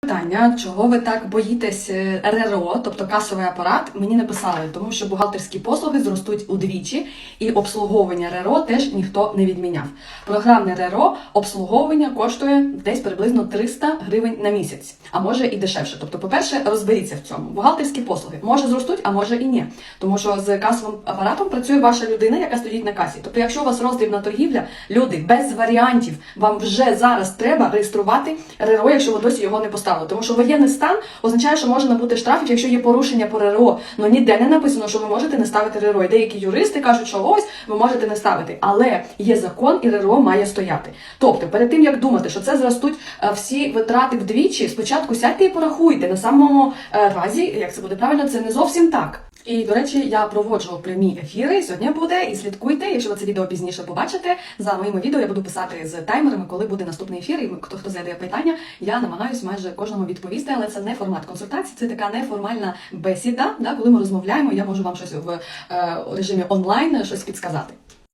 Питання, чого ви так боїтесь е, РРО, тобто касовий апарат, мені написали, тому що бухгалтерські послуги зростуть удвічі, і обслуговування РРО теж ніхто не відміняв. Програмне РРО обслуговування коштує десь приблизно 300 гривень на місяць, а може і дешевше. Тобто, по-перше, розберіться в цьому. Бухгалтерські послуги може зростуть, а може і ні. Тому що з касовим апаратом працює ваша людина, яка стоїть на касі. Тобто, якщо у вас роздрібна торгівля, люди без варіантів, вам вже зараз треба реєструвати РРО, якщо ви досі його не поставили. Тому що воєнний стан означає, що може набути штрафів, якщо є порушення по РРО. Ну ніде не написано, що ви можете не ставити РРО. І деякі юристи кажуть, що ось ви можете не ставити. Але є закон, і РРО має стояти. Тобто, перед тим як думати, що це зростуть е, всі витрати вдвічі, спочатку сядьте і порахуйте. На самому е, разі, як це буде правильно, це не зовсім так. І до речі, я проводжу прямі ефіри. Сьогодні буде і слідкуйте. Якщо ви це відео пізніше побачите, за моїми відео я буду писати з таймерами, коли буде наступний ефір. І хто хто задає питання, я намагаюсь майже кожному відповісти, але це не формат консультації, це така неформальна бесіда. Да, коли ми розмовляємо, я можу вам щось в е, режимі онлайн щось підсказати.